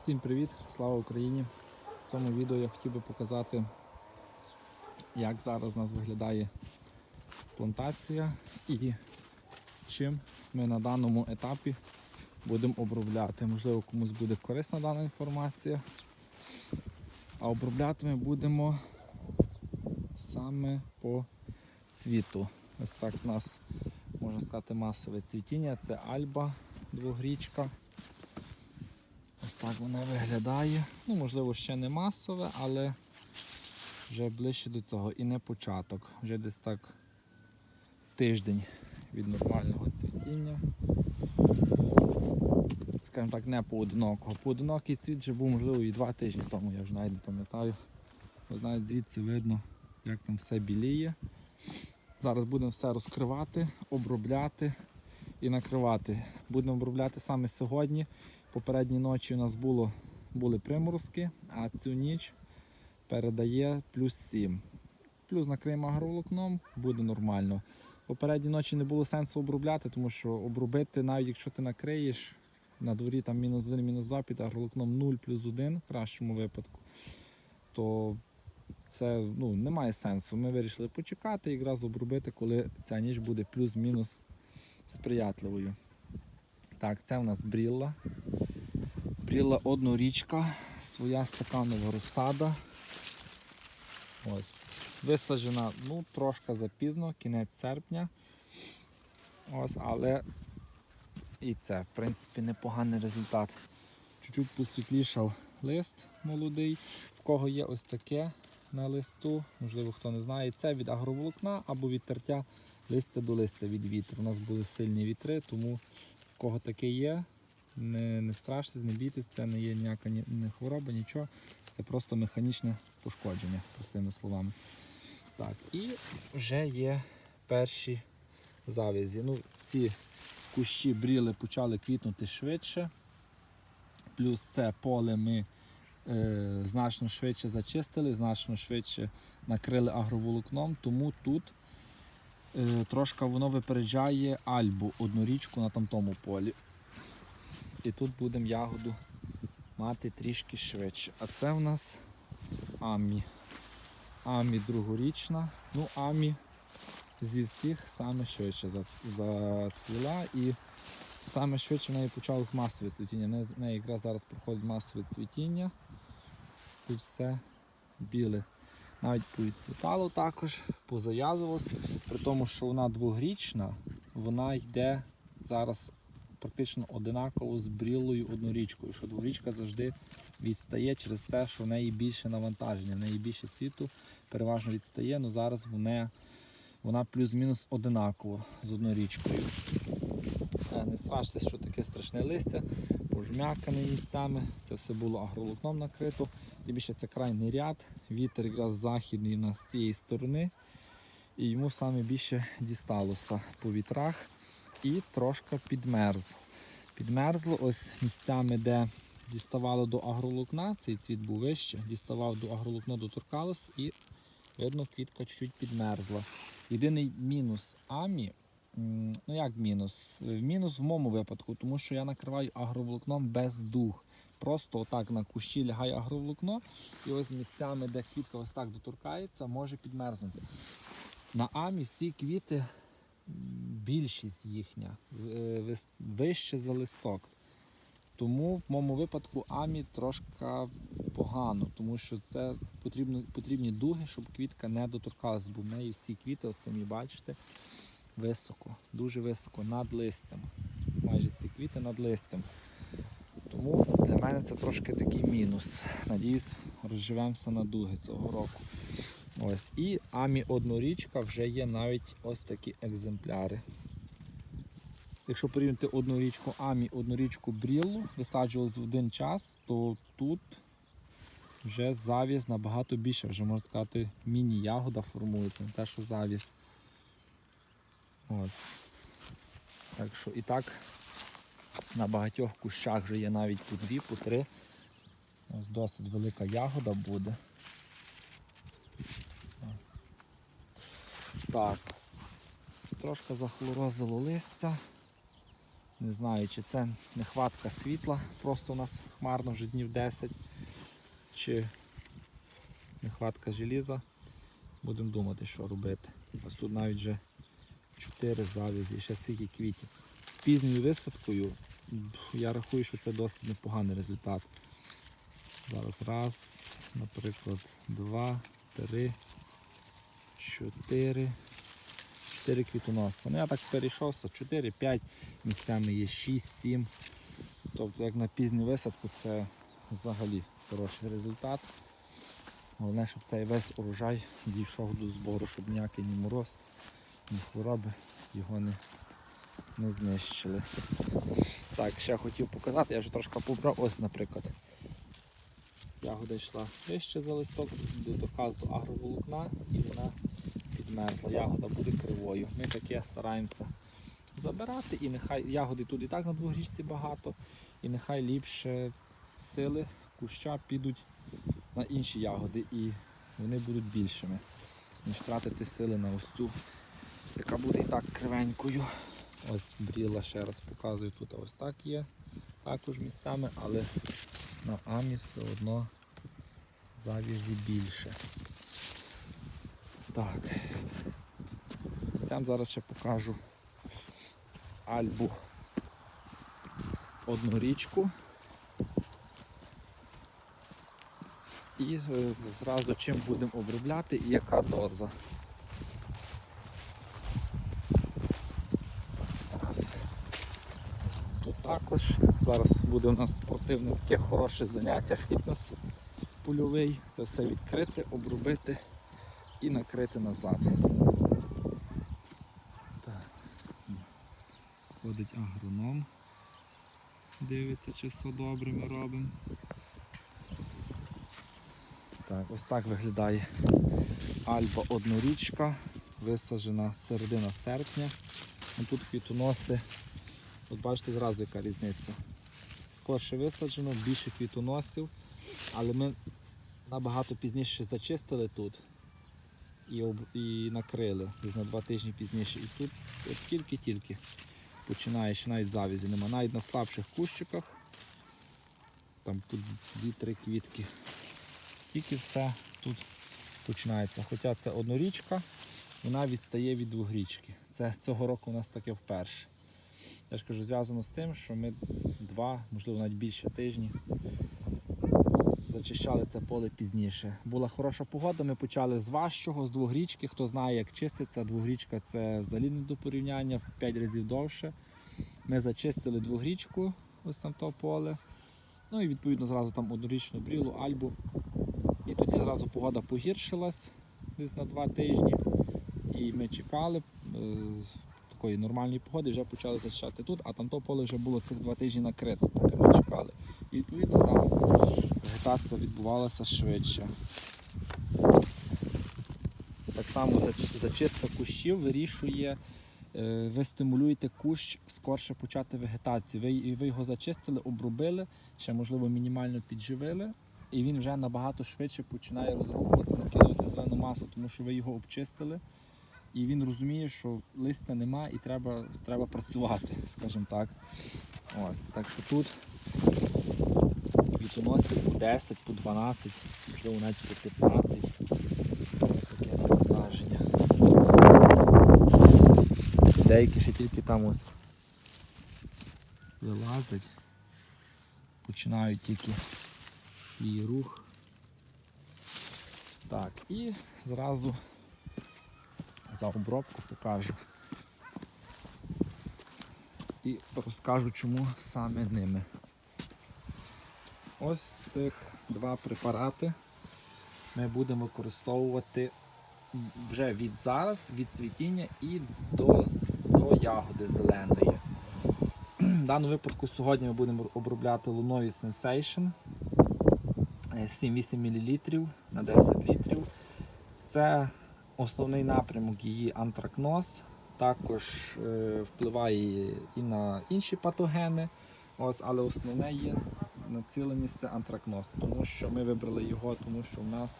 Всім привіт! Слава Україні! В цьому відео я хотів би показати, як зараз у нас виглядає плантація і чим ми на даному етапі будемо обробляти. Можливо, комусь буде корисна дана інформація. А обробляти ми будемо саме по цвіту. Ось так у нас можна сказати масове цвітіння. Це альба двогрічка. Ось так вона виглядає. Ну, можливо, ще не масове, але вже ближче до цього. І не початок. Вже десь так тиждень від нормального цвітіння. Скажімо так, не поодинокого. Поодинокий цвіт вже був, можливо, і два тижні тому, я вже навіть не пам'ятаю. Ось навіть звідси видно, як там все біліє. Зараз будемо все розкривати, обробляти і накривати. Будемо обробляти саме сьогодні. Попередні ночі у нас було, були приморозки, а цю ніч передає плюс 7. Плюс накриємо агроволокном, буде нормально. Попередні ночі не було сенсу обробляти, тому що обробити, навіть якщо ти накриєш, на дворі там мінус 1, мінус 2 під агроволокном 0 плюс 1 в кращому випадку, то це ну, немає сенсу. Ми вирішили почекати і якраз обробити, коли ця ніч буде плюс-мінус сприятливою. Так, це у нас брілла. Брілла однорічка, своя стаканова розсада. Ось. Висаджена ну, трошки запізно, кінець серпня. Ось, але і це, в принципі, непоганий результат. Чуть-чуть посвітлішав лист молодий. В кого є ось таке на листу, можливо, хто не знає, це від агроволокна або від тертя листя до листя від вітру. У нас були сильні вітри, тому в кого таке є, не, не страштесь, не бійтесь, це не є ніяка ні, не хвороба, нічого. Це просто механічне пошкодження, простими словами. Так, і вже є перші завязі. Ну, ці кущі бріли почали квітнути швидше. Плюс це поле ми е, значно швидше зачистили, значно швидше накрили агроволокном, тому тут е, трошки воно випереджає альбу однорічку на тамтому полі. І тут будемо ягоду мати трішки швидше. А це в нас амі. Амі другорічна. Ну, амі зі всіх саме швидше за- зацвіла і саме швидше в неї почало з масове цвітіння. В неї якраз зараз проходить масове цвітіння. Тут все біле. Навіть повідцвітало також, позав'язувалось. При тому, що вона двогрічна, вона йде зараз практично одинаково з брілою однорічкою. Що двогрічка завжди відстає через те, що в неї більше навантаження, в неї більше цвіту, переважно відстає, але зараз вона, вона плюс-мінус одинаково з однорічкою. Е, Не страште, що таке страшне листя, пожмякане місцями. Це все було агроволокном накрито. І більше це крайній ряд. Вітер якраз західний у нас з цієї сторони. І йому саме більше дісталося по вітрах і трошки підмерз. Підмерзло ось місцями, де діставало до агроволокна, цей цвіт був вище, діставав до агроволокна, доторкалось і видно, квітка чуть-чуть підмерзла. Єдиний мінус амі, ну як мінус? Мінус в моєму випадку, тому що я накриваю агроволокном без дух. Просто отак на кущі лягає агроволокно, і ось місцями, де квітка ось так доторкається, може підмерзнути. На амі всі квіти, більшість їхня, е, вище за листок. Тому в моєму випадку амі трошки погано, тому що це потрібно, потрібні дуги, щоб квітка не доторкалась, бо в неї всі квіти, от самі бачите, високо, дуже високо, над листям. Майже всі квіти над листям. Тому для мене це трошки такий мінус. Надіюсь, розживемося на дуги цього року. Ось. І амі однорічка вже є навіть ось такі екземпляри. Якщо порівняти одну річку Амі, одну річку Бріллу, висаджувалась в один час, то тут вже завіс набагато більше, вже можна сказати, міні-ягода формується, не те, що завіс. Ось. Так що і так на багатьох кущах вже є навіть по дві, по три. Ось досить велика ягода буде. Так. Трошки захлорозило листя. Не знаю, чи це нехватка світла, просто у нас хмарно вже днів 10, чи нехватка желіза. Будемо думати, що робити. Ось тут навіть вже 4 завязі, і ще стільки квітів. З пізньою висадкою я рахую, що це досить непоганий результат. Зараз раз, наприклад, два, три, чотири. Чотири квітоноси. Ну я так перейшовся, 4-5 місцями є 6-7. Тобто як на пізню висадку це взагалі хороший результат. Головне, щоб цей весь урожай дійшов до збору, щоб ніякий ні мороз, ні хвороби його не, не знищили. Так, ще хотів показати, я вже трошки побрав. Ось, наприклад. Ягода йшла вище за листок, доторкалась до агроволокна і вона підмерзла. Ягода буде кривою. Ми таке стараємося забирати і нехай ягоди тут і так на дворічці багато, і нехай ліпше сили куща підуть на інші ягоди і вони будуть більшими, ніж тратити сили на ось цю, яка буде і так кривенькою. Ось бріла ще раз показую, тут ось так є, також місцями, але на амі все одно завязі більше. Так. Я вам зараз ще покажу альбу однорічку. І е, зразу чим будемо обробляти і яка доза. Зараз. Також. Зараз буде у нас спортивне таке хороше заняття, фітнес польовий. Це все відкрити, обробити і накрити назад. Ходить агроном. Дивиться, чи все добре ми робимо. Так, ось так виглядає Альба однорічка, висаджена середина серпня. Ну, Тут квітоноси. От бачите зразу яка різниця. Скорше висаджено, більше квітоносів, але ми набагато пізніше зачистили тут і, об... і накрили десь на два тижні пізніше. І тут тільки-тільки починає, ще навіть завязі нема. Навіть на слабших кущиках, там тут дві-три квітки. Тільки все тут починається. Хоча це однорічка, вона відстає від двогрічки. Це цього року у нас таке вперше. Я ж кажу, зв'язано з тим, що ми два, можливо навіть більше тижні зачищали це поле пізніше. Була хороша погода, ми почали з важчого, з двогрічки. Хто знає, як чиститься, двогрічка це взагалі не до порівняння в 5 разів довше. Ми зачистили двогрічку, ось там то поле. Ну і відповідно зразу там однорічну брілу, альбу. І тоді зразу погода погіршилась десь на два тижні. І ми чекали е, такої нормальної погоди, вже почали зачищати тут, а там то поле вже було цих два тижні накрите, поки ми чекали. Відповідно там вегетація відбувалася швидше. Так само зачистка кущів вирішує, е, ви стимулюєте кущ скорше почати вегетацію. Ви, ви його зачистили, обробили, ще можливо мінімально підживили, і він вже набагато швидше починає розрухуватися, накидувати зелену масу, тому що ви його обчистили. І він розуміє, що листя нема і треба, треба працювати, скажімо так. Ось, так що тут квітоносів по 10, по 12, можливо навіть по 15. Ось таке навантаження. Деякі ще тільки там ось вилазять, починають тільки свій рух. Так, і зразу за обробку покажу. І розкажу, чому саме ними. Ось цих два препарати ми будемо використовувати вже від зараз, від цвітіння і до, до ягоди зеленої. В даному випадку сьогодні ми будемо обробляти луною Sensation е, 7-8 мл на 10 літрів. Це основний напрямок її антракноз. Також е, впливає і на інші патогени, ось, але основне є націленість це антракноз, тому що ми вибрали його, тому що в нас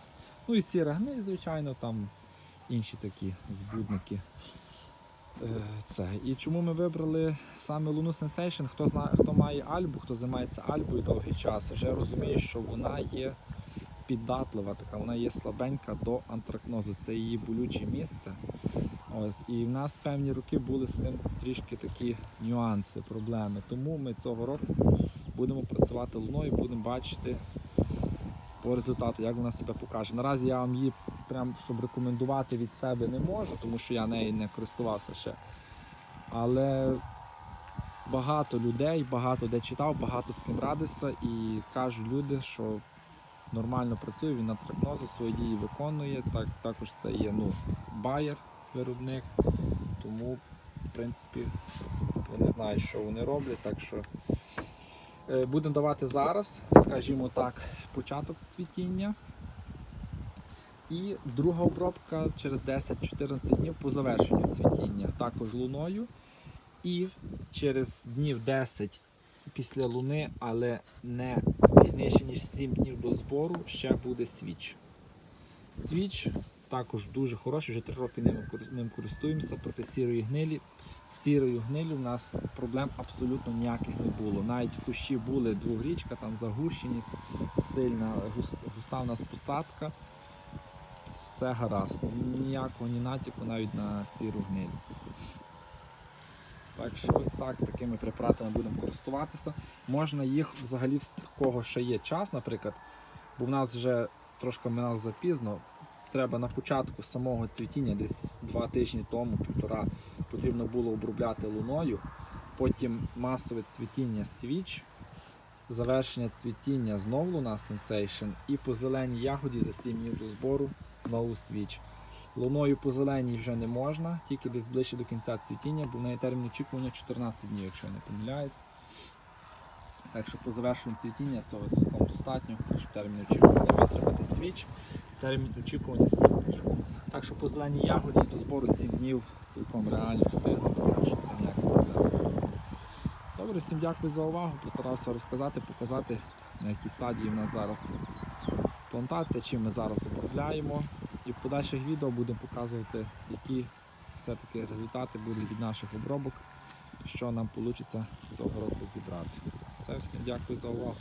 ну і сіра гниль, звичайно, там інші такі збудники. Е, Це. І чому ми вибрали саме Луну Sensation? Хто хто має альбу, хто займається альбою довгий час, вже розуміє, що вона є піддатлива, така вона є слабенька до антракнозу. Це її болюче місце. Ось, і в нас певні роки були з цим трішки такі нюанси, проблеми. Тому ми цього року будемо працювати луною, будемо бачити по результату, як вона себе покаже. Наразі я вам її прям щоб рекомендувати від себе не можу, тому що я нею не користувався ще. Але багато людей, багато де читав, багато з ким радився і кажуть люди, що нормально працює, він на трипнозу свої дії виконує. Так, також це є ну, байер, виробник. Тому, в принципі, вони знають, що вони роблять. Так що будемо давати зараз, скажімо так, початок цвітіння. І друга обробка через 10-14 днів по завершенню цвітіння, також луною. І через днів 10 після луни, але не пізніше, ніж 7 днів до збору, ще буде свіч. Свіч також дуже хороший, вже 3 роки ним, ним користуємося проти сірої гнилі. З сірою гнилю в нас проблем абсолютно ніяких не було. Навіть в кущі були двогрічка, там загущеність сильна, гус- густа в нас посадка. Все гаразд. Ніякого ні натяку навіть на сіру гнилю. Так що ось так такими препаратами будемо користуватися. Можна їх взагалі в кого ще є час, наприклад, бо в нас вже трошки минав запізно. Треба на початку самого цвітіння, десь два тижні тому, півтора, потрібно було обробляти луною. Потім масове цвітіння свіч, завершення цвітіння знову луна Sensation і по зеленій ягоді за 7 днів до збору знову свіч. Луною по зеленій вже не можна, тільки десь ближче до кінця цвітіння, бо в неї термін очікування 14 днів, якщо я не помиляюсь. Так що по завершенню цвітіння цього цілком достатньо, щоб термін очікування витримати свіч, термін очікування 7 днів. Так що по зеленій ягоді до збору 7 днів цілком реально встигнути, так що це ніяких проблем. Добре, всім дякую за увагу. Постарався розказати, показати, на якій стадії в нас зараз плантація, чим ми зараз обробляємо. І в подальших відео будемо показувати, які все-таки результати будуть від наших обробок, що нам вийде цього року зібрати. Все, всім дякую за увагу.